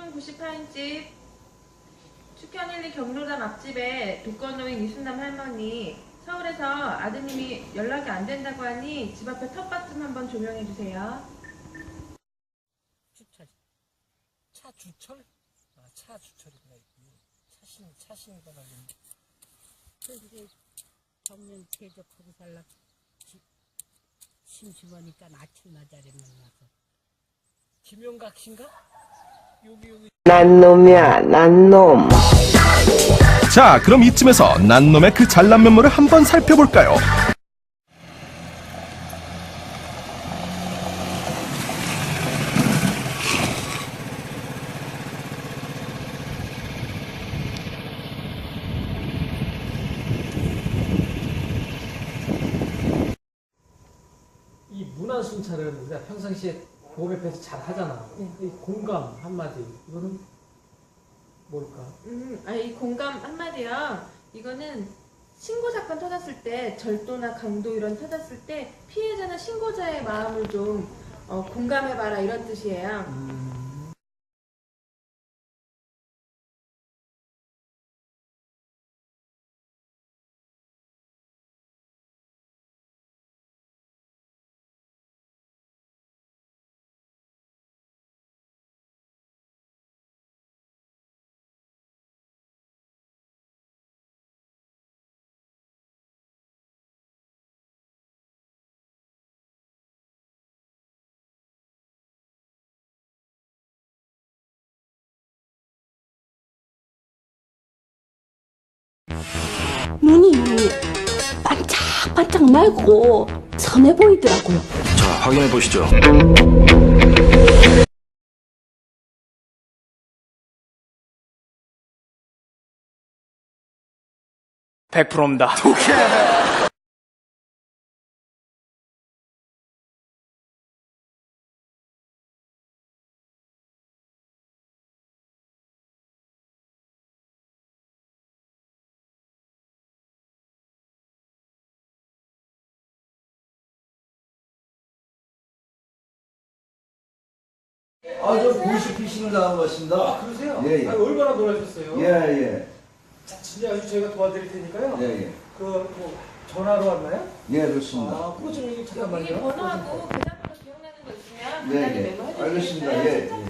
순 98집 축현일리 경로당 앞집에 독거노인 이순남 할머니 서울에서 아드님이 연락이 안 된다고 하니 집 앞에 텃밭 좀 한번 조명해 주세요. 주철. 차 주철? 아, 차 주철이구나. 차신, 차신이구나. 근데 정년 대접하고 살라 심심하니까 아침나자리 만 나서 김용각 씨인가? 여기, 여기. 난 놈이야, 난 놈. 자, 그럼 이쯤에서 난 놈의 그 잘난 면모를 한번 살펴볼까요? 이 문안 순찰을 우리가 평상시에 보험협회에서 잘 하잖아. 이 공감 한마디. 이거는 뭘까? 음, 아, 이 공감 한마디요. 이거는 신고 사건 터졌을 때 절도나 강도 이런 터졌을 때 피해자나 신고자의 마음을 좀 어, 공감해봐라 이런 뜻이에요. 눈이 반짝반짝 말고 선해 보이더라고요. 자, 확인해 보시죠. 아, 저 보이스피싱을 당한 것 같습니다. 아, 그러세요? 예, 예. 아, 얼마나 놀라셨어요? 예, 예. 자, 진짜 아주 저희가 도와드릴 테니까요. 예, 예. 그, 뭐, 전화로 왔나요? 예, 그렇습니다. 아, 그거 좀 여기 잠깐만요. 번호하고 계좌번호 기억나는 거 있으면 네, 간단히 예. 메모해 주시겠어요? 알겠습니다. 예, 예.